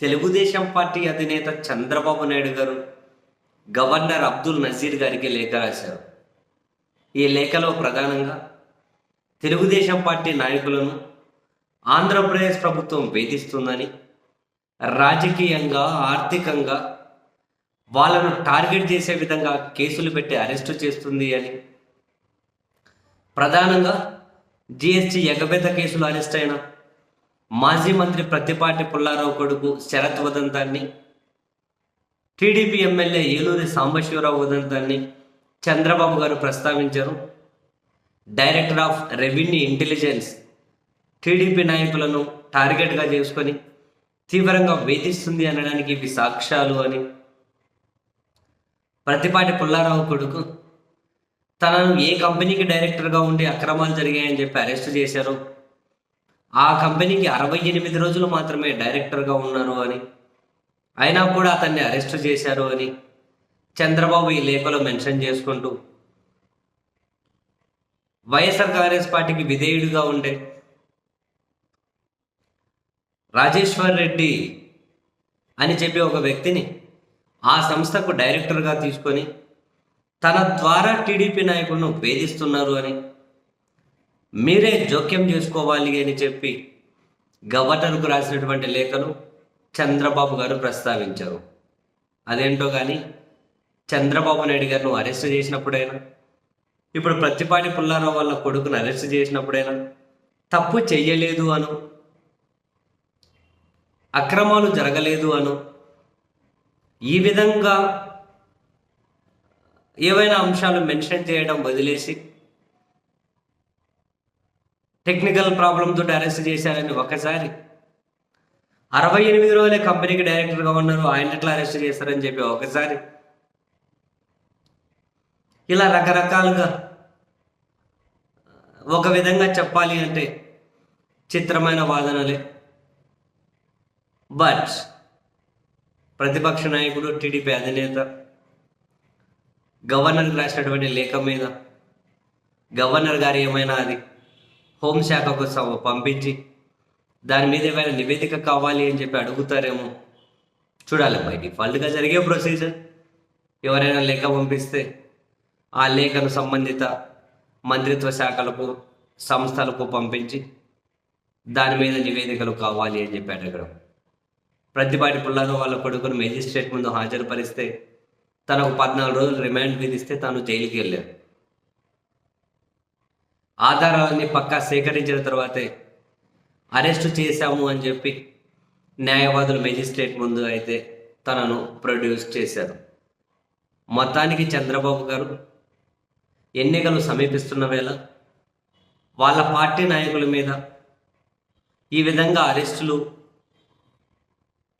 Telugu Desam party అధినేత చంద్రబాబు నాయుడు గారు governor Abdul Nazir గారికి లేఖ రాశారు. ఈ లేఖలో ప్రధానంగా తెలుగుదేశం పార్టీ నాయకులను ఆంధ్రప్రదేశ్ ప్రభుత్వం వేధిస్తుందని రాజకీయంగా ఆర్థికంగా వాళ్ళను టార్గెట్ చేసే విధంగా కేసులు పెట్టి అరెస్టు చేస్తుంది అని ప్రధానంగా జిఎస్టీ ఎగబెద్ద కేసులు అరెస్ట్ అయిన మాజీ మంత్రి ప్రతిపాటి పుల్లారావు కొడుకు శరత్ ఉదంతాన్ని టీడీపీ ఎమ్మెల్యే ఏలూరి సాంబశివరావు ఉదంతాన్ని చంద్రబాబు గారు ప్రస్తావించారు. Director of Revenue Intelligence TDP నాయకులను టార్గెట్గా చేసుకొని తీవ్రంగా వేధిస్తుంది అనడానికి ఇవి సాక్ష్యాలు అని ప్రతిపాటి పుల్లారావు కొడుకు తనను ఏ కంపెనీకి డైరెక్టర్గా ఉండి అక్రమాలు జరిగాయని చెప్పి అరెస్ట్ చేశారు. ఆ కంపెనీకి అరవై ఎనిమిది రోజులు మాత్రమే డైరెక్టర్గా ఉన్నారు అని. అయినా కూడా అతన్ని అరెస్ట్ చేశారు అని చంద్రబాబు ఈ లేఖలో మెన్షన్ చేసుకుంటూ వైఎస్ఆర్ కాంగ్రెస్ పార్టీకి విధేయుడిగా ఉండే రాజేశ్వర్ రెడ్డి అని చెప్పి ఒక వ్యక్తిని ఆ సంస్థకు డైరెక్టర్గా తీసుకొని తన ద్వారా టీడీపీ నాయకులను వేధిస్తున్నారు అని మీరే జోక్యం చేసుకోవాలి అని చెప్పి గవర్నర్కు రాసినటువంటి లేఖను చంద్రబాబు గారు ప్రస్తావించారు. అదేంటో కానీ చంద్రబాబు నాయుడు గారిను అరెస్ట్ చేసినప్పుడైనా ఇప్పుడు ప్రతిపాటి పుల్లారావు వాళ్ళ కొడుకును అరెస్ట్ చేసినప్పుడైనా తప్పు చెయ్యలేదు అను అక్రమాలు జరగలేదు అను ఈ విధంగా ఏవైనా అంశాలు మెన్షన్ చేయడం వదిలేసి టెక్నికల్ ప్రాబ్లంతో అరెస్ట్ చేశారని ఒకసారి. అరవై ఎనిమిది రోజులే కంపెనీకి డైరెక్టర్గా ఉన్నారు ఆయన ఎట్లా అరెస్ట్ చేస్తారని చెప్పి ఒకసారి. ఇలా రకరకాలుగా ఒక విధంగా చెప్పాలి అంటే చిత్రమైన వాదనలే. బట్ ప్రతిపక్ష నాయకుడు టీడీపీ అధినేత గవర్నర్కి రాసినటువంటి లేఖ మీద గవర్నర్ గారు ఏమైనా అది హోంశాఖకు స- పంపించి దాని మీద ఏమైనా నివేదిక కావాలి అని చెప్పి అడుగుతారేమో. చూడాలి బై డిఫాల్ట్గా జరిగే ప్రొసీజర్. ఎవరైనా లేఖ పంపిస్తే ఆ లేఖను సంబంధిత మంత్రిత్వ శాఖలకు సంస్థలకు పంపించి దాని మీద నివేదికలు కావాలి అని చెప్పి అడగడం. ప్రతిపాటి పుల్లారావు వాళ్ళ కొడుకును మేజిస్ట్రేట్ ముందు హాజరుపరిస్తే తనకు పద్నాలుగు రోజులు రిమాండ్ విధిస్తే తాను జైలుకి వెళ్ళారు ఆధారాలన్నీ పక్కా సేకరించిన తర్వాతే అరెస్టు చేశాము అని చెప్పి న్యాయవాదులు మెజిస్ట్రేట్ ముందు అయితే తనను ప్రొడ్యూస్ చేశారు. మొత్తానికి చంద్రబాబు గారు ఎన్నికలు సమీపిస్తున్న వేళ వాళ్ళ పార్టీ నాయకుల మీద ఈ విధంగా అరెస్టులు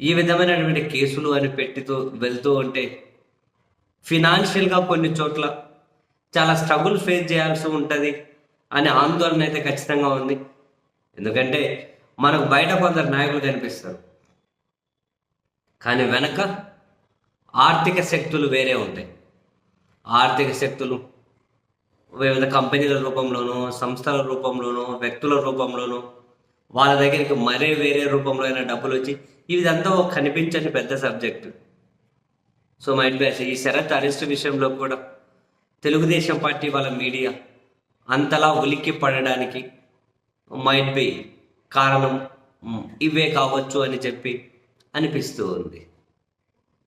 ఈ విధమైనటువంటి కేసులు అని పెట్టితూ వెళ్తూ ఉంటే ఫినాన్షియల్గా కొన్ని చోట్ల చాలా స్ట్రగుల్ ఫేస్ చేయాల్సి ఉంటుంది. అనే ఆందోళన అయితే ఖచ్చితంగా ఉంది. ఎందుకంటే మనకు బయట కొందరు నాయకులు కనిపిస్తారు. కానీ వెనక ఆర్థిక శక్తులు వేరే ఉంటాయి. ఆర్థిక శక్తులు వివిధ కంపెనీల రూపంలోనూ సంస్థల రూపంలోనూ వ్యక్తుల రూపంలోనూ వాళ్ళ దగ్గరికి మరే వేరే రూపంలో అయినా డబ్బులు వచ్చి ఇదంతా ఒక కనిపించని పెద్ద సబ్జెక్టు. సో మైట్ బి ఈ శరత్ అరెస్ట్ విషయంలో కూడా తెలుగుదేశం పార్టీ వాళ్ళ మీడియా అంతలా ఉలిక్కి పడడానికి మైట్ బి కారణం ఇవే కావచ్చు అని చెప్పి అనిపిస్తూ ఉంది.